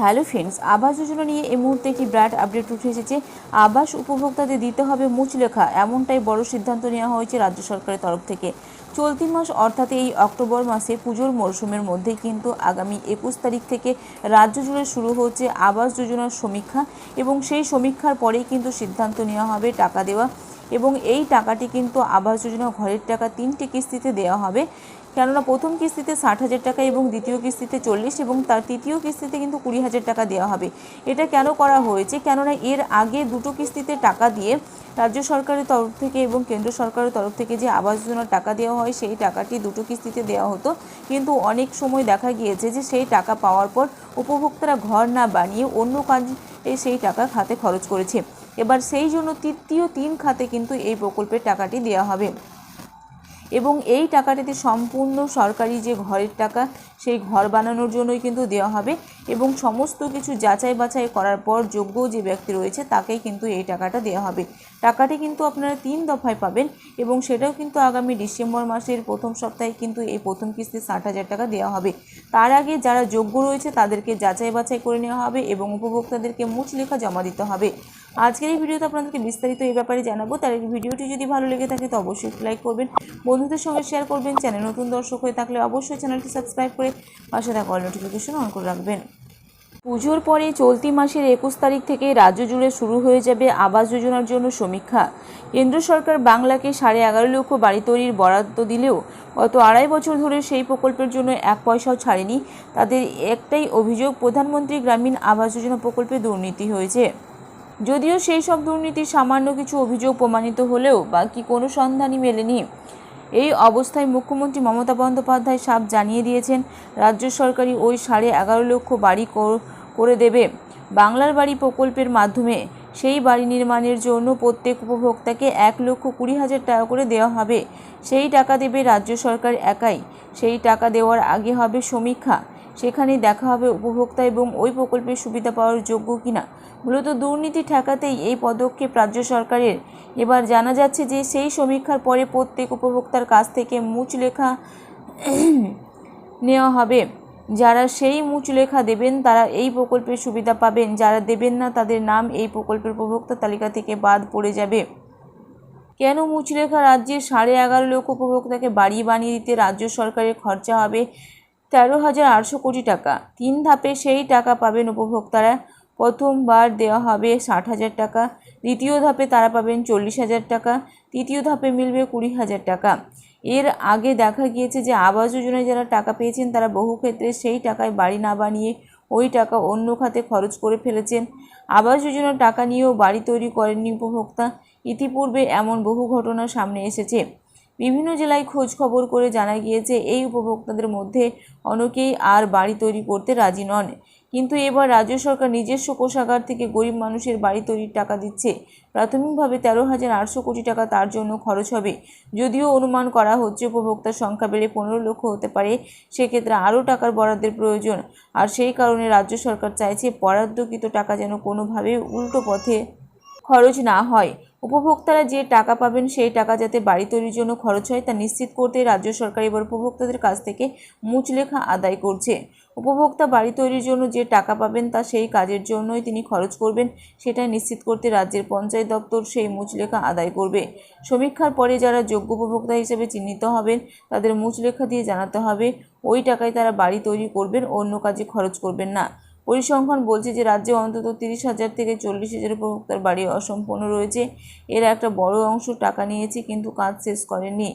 Hello friends, Awas Yojana নিয়ে এই মুহূর্তে একটি ব্র্যাড আপডেট উঠে এসেছে। আবাস উপভোক্তাদের দিতে হবে মুচলেখা এমনটাই বড় সিদ্ধান্ত নেওয়া হয়েছে রাজ্য সরকারের তরফ থেকে। চলতি মাস, অর্থাৎ এই অক্টোবর মাসে পুজোর মরশুমের মধ্যেই কিন্তু আগামী একুশ তারিখ থেকে রাজ্য জুড়ে শুরু হচ্ছে আবাস যোজনার সমীক্ষা এবং সেই সমীক্ষার পরেই কিন্তু সিদ্ধান্ত নেওয়া হবে টাকা দেওয়া এবং এই টাকাটি কিন্তু আবাস যোজনা ঘরের টাকা তিনটি কিস্তিতে দেওয়া হবে। কেননা প্রথম কিস্তিতে ষাট হাজার টাকা এবং দ্বিতীয় কিস্তিতে চল্লিশ এবং তার তৃতীয় কিস্তিতে কিন্তু কুড়ি হাজার টাকা দেওয়া হবে। এটা কেন করা হয়েছে? কেননা এর আগে দুটো কিস্তিতে টাকা দিয়ে রাজ্য সরকারের তরফ থেকে এবং কেন্দ্র সরকারের তরফ থেকে যে আবাস যোজনার টাকা দেওয়া হয়, সেই টাকাটি দুটো কিস্তিতে দেওয়া হতো। কিন্তু অনেক সময় দেখা গিয়েছে যে সেই টাকা পাওয়ার পর উপভোক্তারা ঘর না বানিয়ে অন্য কাজে সেই টাকা খাতে খরচ করেছে। এবার সেই জন্য তৃতীয় তিন খাতে কিন্তু এই প্রকল্পের টাকাটি দেওয়া হবে। এবং এই টাকাটিতে সম্পূর্ণ সরকারি যে ঘরের টাকা, সেই ঘর বানানোর জন্যই কিন্তু দেওয়া হবে এবং সমস্ত কিছু যাচাই বাছাই করার পর যোগ্য যে ব্যক্তি রয়েছে, তাকেই কিন্তু এই টাকাটা দেওয়া হবে। টাকাটি কিন্তু আপনারা তিন দফায় পাবেন এবং সেটাও কিন্তু আগামী ডিসেম্বর মাসের প্রথম সপ্তাহে কিন্তু এই প্রথম কিস্তি ষাট হাজার টাকা দেওয়া হবে। তার আগে যারা যোগ্য রয়েছে, তাদেরকে যাচাই বাছাই করে নেওয়া হবে এবং উপভোক্তাদেরকে মুচ লেখা জমা দিতে হবে। আজকের এই ভিডিওতে আপনাদেরকে বিস্তারিত এই ব্যাপারে জানাব। তার ভিডিওটি যদি ভালো লেগে থাকে, তো অবশ্যই লাইক করবেন। বন্ধুদের সঙ্গে শেয়ার করবেন। চ্যানেল নতুন দর্শক হয়ে থাকলে অবশ্যই চ্যানেলটি সাবস্ক্রাইব করে পাশে থাকা অল নোটিফিকেশন অন করে রাখবেন। পুজোর পরে চলতি মাসের একুশ তারিখ থেকে রাজ্য জুড়ে শুরু হয়ে যাবে আবাস যোজনার জন্য সমীক্ষা। কেন্দ্র সরকার বাংলাকে সাড়ে এগারো লক্ষ বাড়ি তৈরির বরাদ্দ দিলেও গত আড়াই বছর ধরে সেই প্রকল্পের জন্য এক পয়সাও ছাড়েনি। তাদের একটাই অভিযোগ, প্রধানমন্ত্রী গ্রামীণ আবাস যোজনা প্রকল্পে দুর্নীতি হয়েছে। যদিও সেই সব দুর্নীতির সামান্য কিছু অভিযোগ প্রমাণিত হলেও বাকি কোনো সন্ধানই মেলেনি। এই অবস্থায় মুখ্যমন্ত্রী মমতা বন্দ্যোপাধ্যায় সাপ জানিয়ে দিয়েছেন, রাজ্য সরকারই ওই সাড়ে এগারো লক্ষ বাড়ি কর- দেবে। বাংলার বাড়ি প্রকল্পের মাধ্যমে সেই বাড়ি নির্মাণের জন্য প্রত্যেক উপভোক্তাকে এক লক্ষ কুড়ি হাজার টাকা করে দেওয়া হবে। সেই টাকা দেবে রাজ্য সরকার একাই। সেই টাকা দেওয়ার আগে হবে সমীক্ষা। সেখানে দেখা হবে উপভোক্তা এবং ওই প্রকল্পের সুবিধা পাওয়ার যোগ্য কিনা। মূলত দুর্নীতি ঠেকাতেই এই পদক্ষেপ রাজ্য সরকারের। এবার জানা যাচ্ছে যে সেই সমীক্ষার পরে প্রত্যেক উপভোক্তার কাছ থেকে মুচলেখা নেওয়া হবে। যারা সেই মুচলেখা দেবেন, তারা এই প্রকল্পের সুবিধা পাবেন। যারা দেবেন না, তাদের নাম এই প্রকল্পের উপভোক্তা তালিকা থেকে বাদ পড়ে যাবে। কেন মুচলেখা রাজ্যের সাড়ে এগারো লক্ষ উপভোক্তাকে বাড়ি বানিয়ে দিতে রাজ্য সরকারের খরচা হবে? তেরো হাজার আটশো কোটি টাকা। তিন ধাপে সেই টাকা পাবেন উপভোক্তারা। প্রথমবার দেওয়া হবে ষাট হাজার টাকা। দ্বিতীয় ধাপে তারা পাবেন চল্লিশ হাজার টাকা। তৃতীয় ধাপে মিলবে কুড়ি হাজার টাকা। এর আগে দেখা গিয়েছে যে আবাস যোজনায় যারা টাকা পেয়েছেন, তারা বহু ক্ষেত্রে সেই টাকায় বাড়ি না বানিয়ে ওই টাকা অন্য খাতে খরচ করে ফেলেছেন। আবাস যোজনার টাকা নিয়েও বাড়ি তৈরি করেননি উপভোক্তা। ইতিপূর্বে এমন বহু ঘটনা সামনে এসেছে। বিভিন্ন জেলায় খোঁজ খবর করে জানা গিয়েছে, এই উপভোক্তাদের মধ্যে অনেকেই আর বাড়ি তৈরি করতে রাজি নন। কিন্তু এবার রাজ্য সরকার নিজস্ব কোষাগার থেকে গরিব মানুষের বাড়ি তৈরির টাকা দিচ্ছে। প্রাথমিকভাবে তেরো হাজার আটশো কোটি টাকা তার জন্য খরচ হবে। যদিও অনুমান করা হচ্ছে উপভোক্তার সংখ্যা বেড়ে পনেরো লক্ষ হতে পারে, সেক্ষেত্রে আরও টাকার বরাদ্দের প্রয়োজন। আর সেই কারণে রাজ্য সরকার চাইছে বরাদ্দকৃত টাকা যেন কোনোভাবে উল্টো পথে খরচ না হয়। উপভোক্তারা যে টাকা পাবেন সেই টাকা যাতে বাড়ি তৈরির জন্য খরচ হয় তা নিশ্চিত করতে রাজ্য সরকার এবার উপভোক্তাদের কাছ থেকে মুচলেখা আদায় করছে। উপভোক্তা বাড়ি তৈরির জন্য যে টাকা পাবেন তা সেই কাজের জন্যই তিনি খরচ করবেন, সেটা নিশ্চিত করতে রাজ্যের পঞ্চায়েত দপ্তর সেই মুচলেখা আদায় করবে। সমীক্ষার পরে যারা যোগ্য উপভোক্তা হিসেবে চিহ্নিত হবেন, তাদের মুচলেখা দিয়ে জানাতে হবে, ওই টাকায় তারা বাড়ি তৈরি করবেন, অন্য কাজে খরচ করবেন না। পরিসংখ্যান বলছে যে রাজ্যে অন্তত তিরিশ হাজার থেকে চল্লিশ হাজার উপভোক্তার বাড়ি অসম্পূর্ণ রয়েছে। এর একটা বড় অংশ টাকা নিয়েছে, কিন্তু কাজ শেষ করেনি।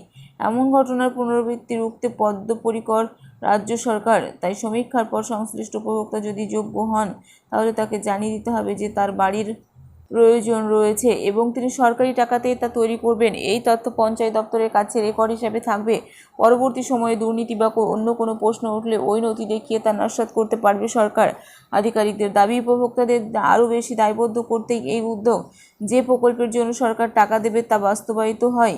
এমন ঘটনার পুনরাবৃত্তি রুখতে পদ্মপরিকর রাজ্য সরকার, তাই সমীক্ষার পর সংশ্লিষ্ট উপভোক্তা যদি যোগ্য হন, তাহলে তাকে জানিয়ে দিতে হবে যে তার বাড়ির প্রয়োজন রয়েছে এবং তিনি সরকারি টাকাতেই তা তৈরি করবেন। এই তথ্য পঞ্চায়েত দপ্তরের কাছে রেকর্ড হিসাবে থাকবে। পরবর্তী সময়ে দুর্নীতি বা অন্য কোনো প্রশ্ন উঠলে ওই নথি দেখিয়ে তা নস্যাৎ করতে পারবে সরকার। আধিকারিকদের দাবি, উপভোক্তাদের আরও বেশি দায়বদ্ধ করতেই এই উদ্যোগ যে প্রকল্পের জন্য সরকার টাকা দেবে তা বাস্তবায়িত হয়।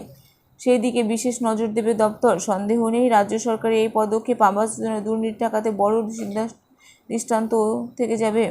সেই দিকে বিশেষ নজর দেবে দপ্তর। সন্দেহ নেই, রাজ্য সরকারের এই পদক্ষেপ আবাস যোজনার দুর্নীতি ঠেকাতে বড় দৃষ্টান্ত থেকে যাবে।